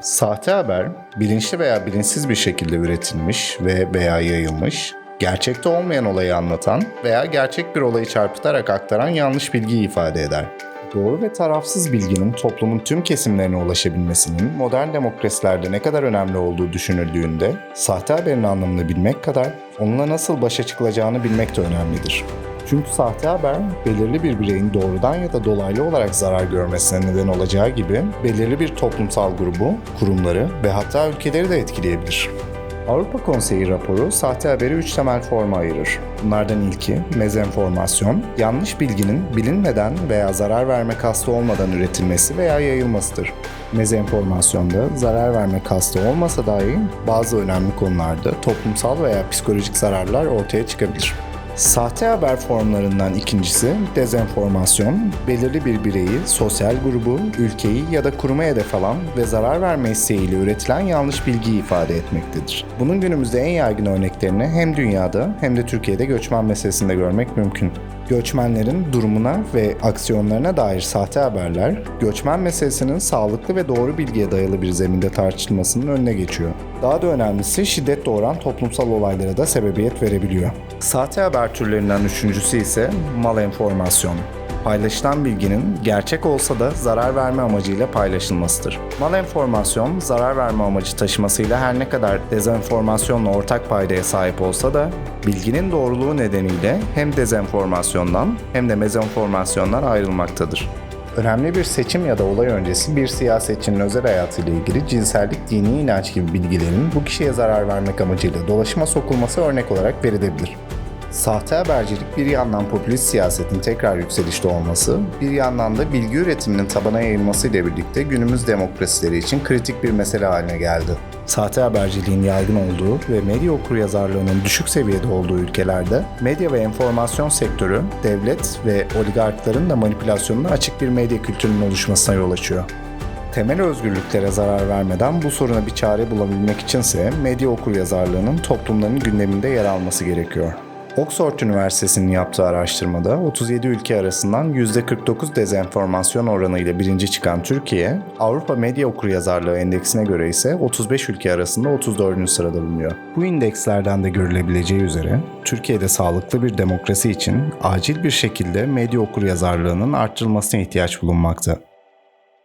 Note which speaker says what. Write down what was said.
Speaker 1: Sahte haber, bilinçli veya bilinçsiz bir şekilde üretilmiş ve veya yayılmış, gerçekte olmayan olayı anlatan veya gerçek bir olayı çarpıtarak aktaran yanlış bilgiyi ifade eder. Doğru ve tarafsız bilginin toplumun tüm kesimlerine ulaşabilmesinin modern demokrasilerde ne kadar önemli olduğu düşünüldüğünde, sahte haberin anlamını bilmek kadar onunla nasıl başa çıkılacağını bilmek de önemlidir. Çünkü sahte haber belirli bir bireyin doğrudan ya da dolaylı olarak zarar görmesine neden olacağı gibi belirli bir toplumsal grubu, kurumları ve hatta ülkeleri de etkileyebilir. Avrupa Konseyi raporu sahte haberi üç temel forma ayırır. Bunlardan ilki mezenformasyon, yanlış bilginin bilinmeden veya zarar verme kastı olmadan üretilmesi veya yayılmasıdır. Mezenformasyonda zarar verme kastı olmasa dahi bazı önemli konularda toplumsal veya psikolojik zararlar ortaya çıkabilir. Sahte haber formlarından ikincisi dezenformasyon, belirli bir bireyi, sosyal grubu, ülkeyi ya da kurumu hedef alan ve zarar verme isteğiyle üretilen yanlış bilgiyi ifade etmektedir. Bunun günümüzde en yaygın örneklerini hem dünyada hem de Türkiye'de göçmen meselesinde görmek mümkün. Göçmenlerin durumuna ve aksiyonlarına dair sahte haberler, göçmen meselesinin sağlıklı ve doğru bilgiye dayalı bir zeminde tartışılmasının önüne geçiyor. Daha da önemlisi şiddet doğuran toplumsal olaylara da sebebiyet verebiliyor. Sahte haber türlerinden üçüncüsü ise mal enformasyon. Paylaşılan bilginin gerçek olsa da zarar verme amacıyla paylaşılmasıdır. Mal enformasyon, zarar verme amacı taşımasıyla her ne kadar dezenformasyonla ortak paydaya sahip olsa da bilginin doğruluğu nedeniyle hem dezenformasyondan hem de mezenformasyondan ayrılmaktadır. Önemli bir seçim ya da olay öncesi bir siyasetçinin özel hayatıyla ilgili cinsellik, dini inanç gibi bilgilerin bu kişiye zarar vermek amacıyla dolaşıma sokulması örnek olarak verilebilir. Sahte habercilik bir yandan popülist siyasetin tekrar yükselişte olması, bir yandan da bilgi üretiminin tabana yayılması ile birlikte günümüz demokrasileri için kritik bir mesele haline geldi. Sahte haberciliğin yaygın olduğu ve medya okuryazarlığının düşük seviyede olduğu ülkelerde medya ve enformasyon sektörü, devlet ve oligarkların da manipülasyonuna açık bir medya kültürünün oluşmasına yol açıyor. Temel özgürlüklere zarar vermeden bu soruna bir çare bulabilmek içinse medya okuryazarlığının toplumların gündeminde yer alması gerekiyor. Oxford Üniversitesi'nin yaptığı araştırmada 37 ülke arasından %49 dezenformasyon oranıyla birinci çıkan Türkiye, Avrupa Medya Okuryazarlığı Endeksine göre ise 35 ülke arasında 34. sırada bulunuyor. Bu indekslerden de görülebileceği üzere Türkiye'de sağlıklı bir demokrasi için acil bir şekilde medya okuryazarlığının arttırılmasına ihtiyaç bulunmakta.